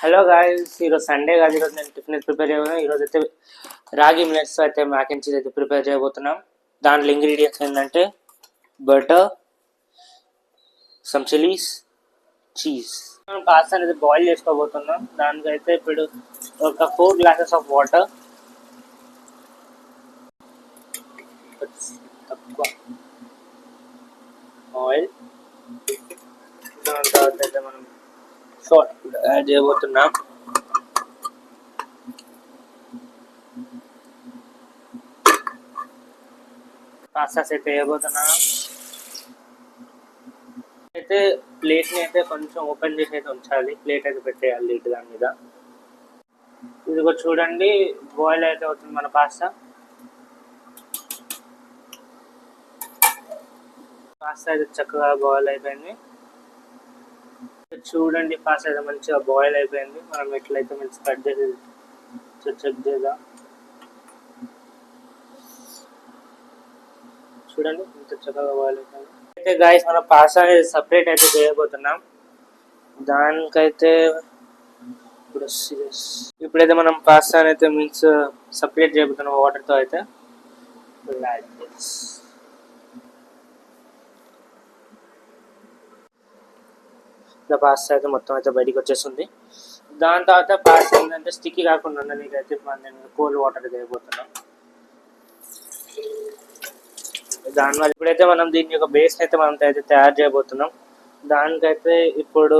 Hello guys ఈరోజు Sunday కాదు ఈరోజు నేను టిఫిన్ ప్రిపేర్ చేయబోతున్నాను ఈరోజు అయితే రాగి మిలెట్స్ అయితే మ్యాక్ అండ్ చీజ్ అయితే ప్రిపేర్ చేయబోతున్నాం. దాంట్లో ఇంగ్రీడియంట్స్ ఏంటంటే బటర్ సమ్ చిలీస్ చీజ్ మనం పాస్తా అనేది బాయిల్ చేసుకోబోతున్నాం. దానికైతే ఇప్పుడు ఒక ఫోర్ గ్లాసెస్ ఆఫ్ వాటర్ తక్కువ ఆయిల్ దాని తర్వాత అయితే మనం సాల్ట్ యాడ్ చేయబోతున్నాం. పాస్తాస్ అయితే వేయబోతున్నాం అయితే ప్లేట్ని అయితే కొంచెం ఓపెన్ చేసి అయితే ఉంచాలి. ప్లేట్ అయితే పెట్టేయాలి ఇటు దాని మీద. ఇదిగో చూడండి బాయిల్ అయితే అవుతుంది మన పాస్తా పాస్తా అయితే చక్కగా బాయిల్ అయిపోయింది. చూడండి పాస్ అయితే మంచిగా బాయిల్ అయిపోయింది. మనం ఎట్లయితే మంచి కట్ చేసి చెక్ చేద్దాం. చూడండి ఇంత చక్కగా బాయిల్ అయిపోయింది. అయితే గాయస్ మనం పాస్ అనేది సపరేట్ అయితే చేయబోతున్నాం. దానికైతే ఇప్పుడు సీరియస్ ఇప్పుడైతే మనం పాస్తా అయితే మీన్స్ సపరేట్ చేయబోతున్నాం వాటర్తో అయితే. లైక్ దిస్ ఇట్లా పాస్తా అయితే మొత్తం అయితే బయటికి వచ్చేస్తుంది. దాని తర్వాత పాస్తా ఏంటంటే స్టిక్కీ కాకుండా ఉండడానికి అయితే మనం నేను కోల్డ్ వాటర్ అయితే దానివల్ల ఇప్పుడైతే మనం దీని యొక్క బేస్ అయితే మనం అయితే తయారు చేయబోతున్నాం. దానికైతే ఇప్పుడు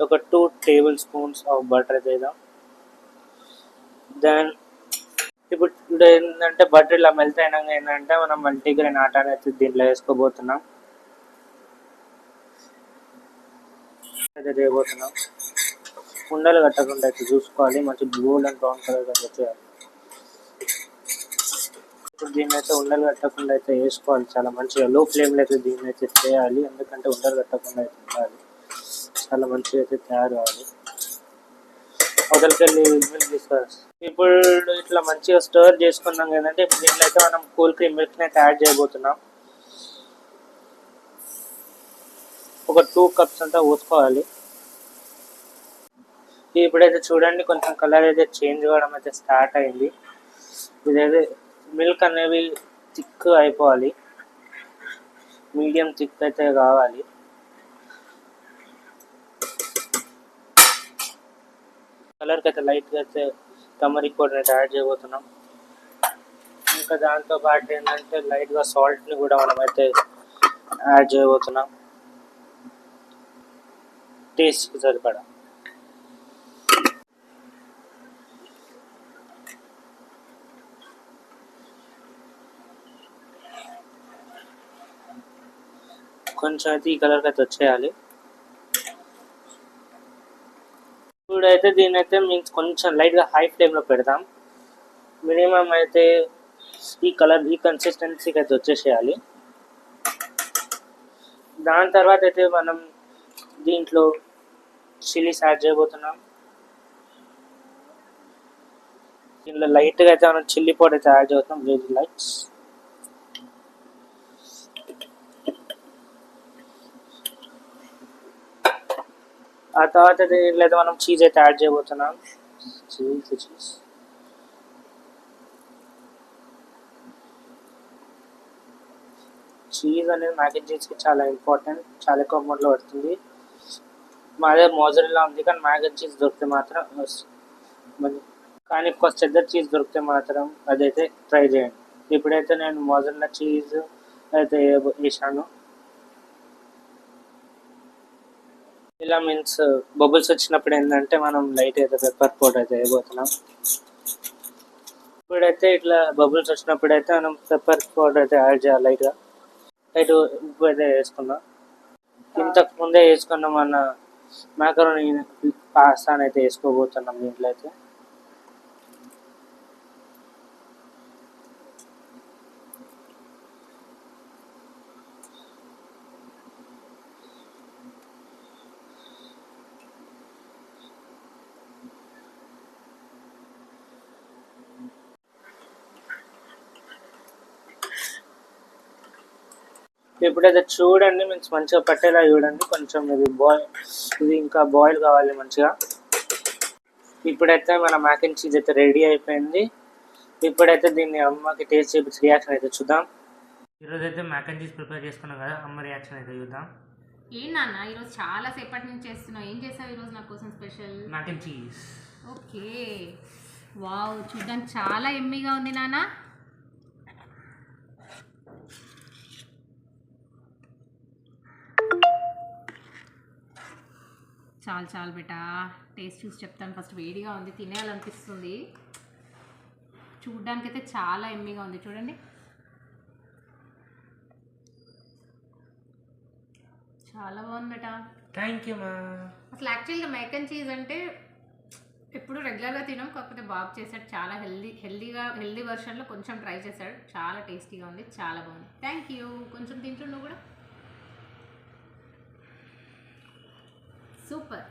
ఒక two tablespoons of butter అయితే వేద్దాం దెన్ ఇప్పుడు ఇప్పుడు ఏంటంటే బటర్ ఇలా మెల్ట్ అయినాక ఏంటంటే మనం మల్టీగ్రెయిన్ ఆటాని అయితే దీంట్లో వేసుకోబోతున్నాం. అయితే చేయబోతున్నాం ఉండలు కట్టకుండా అయితే చూసుకోవాలి. మంచి గోల్డ్ అండ్ బ్రౌన్ కలర్ అయితే చేయాలి. ఇప్పుడు దీన్ని అయితే ఉండలు కట్టకుండా అయితే వేసుకోవాలి. చాలా మంచిగా లో ఫ్లేమ్లో అయితే దీన్ని అయితే చేయాలి. ఎందుకంటే ఉండలు కట్టకుండా అయితే ఉండాలి. చాలా మంచిగా అయితే తయారు కావాలి అవతలకెళ్ళి మిల్క్ తీసుకోవాలి. ఇప్పుడు ఇట్లా మంచిగా స్టోర్ చేసుకున్నాం కదంటే ఇప్పుడు దీంట్లో అయితే మనం కూల్ క్రీమ్ మిల్క్ని అయితే యాడ్ చేయబోతున్నాం. ఒక టూ కప్స్ అంతా పోసుకోవాలి ఇప్పుడైతే చూడండి కొంచెం కలర్ అయితే చేంజ్ అవ్వడం అయితే స్టార్ట్ అయింది. ఇదైతే మిల్క్ అనేవి థిక్ అయిపోవాలి. మీడియం థిక్ అయితే కావాలి. కలర్కి అయితే లైట్గా అయితే తమరి పౌడర్ అయితే యాడ్ చేయబోతున్నాం. ఇంకా దాంతో పాటు ఏంటంటే లైట్గా సాల్ట్ని కూడా మనం అయితే యాడ్ చేయబోతున్నాం. టేస్ట్కి సరిపడా. కొంచెం అయితే ఈ కలర్కి అయితే వచ్చేయాలి. ఇప్పుడైతే దీని అయితే మీన్స్ కొంచెం లైట్గా హై ఫ్లేమ్లో పెడతాం మినిమం అయితే ఈ కలర్ ఈ కన్సిస్టెన్సీకి అయితే వచ్చేసేయాలి. దాని తర్వాత అయితే మనం దీంట్లో చిల్లీస్ యాడ్ చేయబోతున్నాం. దీంట్లో లైట్గా అయితే మనం చిల్లీ పౌడర్ అయితే యాడ్ చేస్తాం వెరీ లైట్స్ ఆ తర్వాత దీనిలో అయితే మనం చీజ్ అయితే యాడ్ చేయబోతున్నాం. చీజ్ చీజ్ చీజ్ అనేది మ్యాక్ అండ్ చాలా ఇంపార్టెంట్ చాలా ఎక్కువ అమౌంట్లో పడుతుంది. మాదే మోజరిలా ఉంది కానీ మ్యాగన్ చీజ్ దొరికితే మాత్రం కానీ ఫస్ట్ చెద్దర్ చీజ్ దొరికితే మాత్రం అదైతే ట్రై చేయండి. ఇప్పుడైతే నేను మోజరిలా చీజ్ అయితే వేసాను ఇలా మీన్స్ బబుల్స్ వచ్చినప్పుడు ఏంటంటే మనం లైట్ అయితే పెప్పర్ పౌడర్ అయితే వేయబోతున్నాం. ఇప్పుడైతే ఇట్లా బబుల్స్ వచ్చినప్పుడు అయితే మనం పెప్పర్ పౌడర్ అయితే యాడ్ చేయాలి లైట్గా. లైట్ ఉప్పు అయితే వేసుకుందాం. ఇంతకు ముందే వేసుకున్న మన మాకరోని పాస్తాని అయితే వేసుకోబోతున్నాం దీంట్లో అయితే. ఇప్పుడైతే చూడండి మీన్స్ మంచిగా పట్టేలా చూడండి. కొంచెం ఇది బాయిల్ ఇది ఇంకా బాయిల్ కావాలి మంచిగా. ఇప్పుడైతే మన మ్యాక్ అండ్ చీజ్ అయితే రెడీ అయిపోయింది. ఇప్పుడైతే దీన్ని అమ్మకి టేస్ట్ చేపించి రియాక్షన్ అయితే చూద్దాం. ఈరోజు అయితే మ్యాక్ అండ్ చీజ్ ప్రిపేర్ చేసుకున్నాం కదా అమ్మ రియాక్షన్ అయితే చూద్దాం. ఏం నాన్న ఈరోజు చాలా సేపటి నుంచి చేస్తున్నావు. ఏం చేసావు ఈరోజు నా కోసం special mac and cheese okay. Wow చూడ్డానికి చాలా ఎమ్మిగా ఉంది నాన్న. చాలు చాలు బేటా. టేస్ట్ చూసి చెప్తాను. ఫస్ట్ వేడిగా ఉంది తినేయాలనిపిస్తుంది. చూడ్డానికి అయితే చాలా ఎమ్మిగా ఉంది. చూడండి. చాలా బాగుంది బేటా. థ్యాంక్ యూ మా. అసలు యాక్చువల్గా మేక్ అండ్ చీజ్ అంటే ఎప్పుడు రెగ్యులర్గా తినాం కాకపోతే బాబు చేశాడు చాలా హెల్దీ హెల్దీగా హెల్దీ వర్షన్లో కొంచెం ట్రై చేశాడు. చాలా టేస్టీగా ఉంది చాలా బాగుంది. Thank you. కొంచెం తింటుండు కూడా. சூப்பர்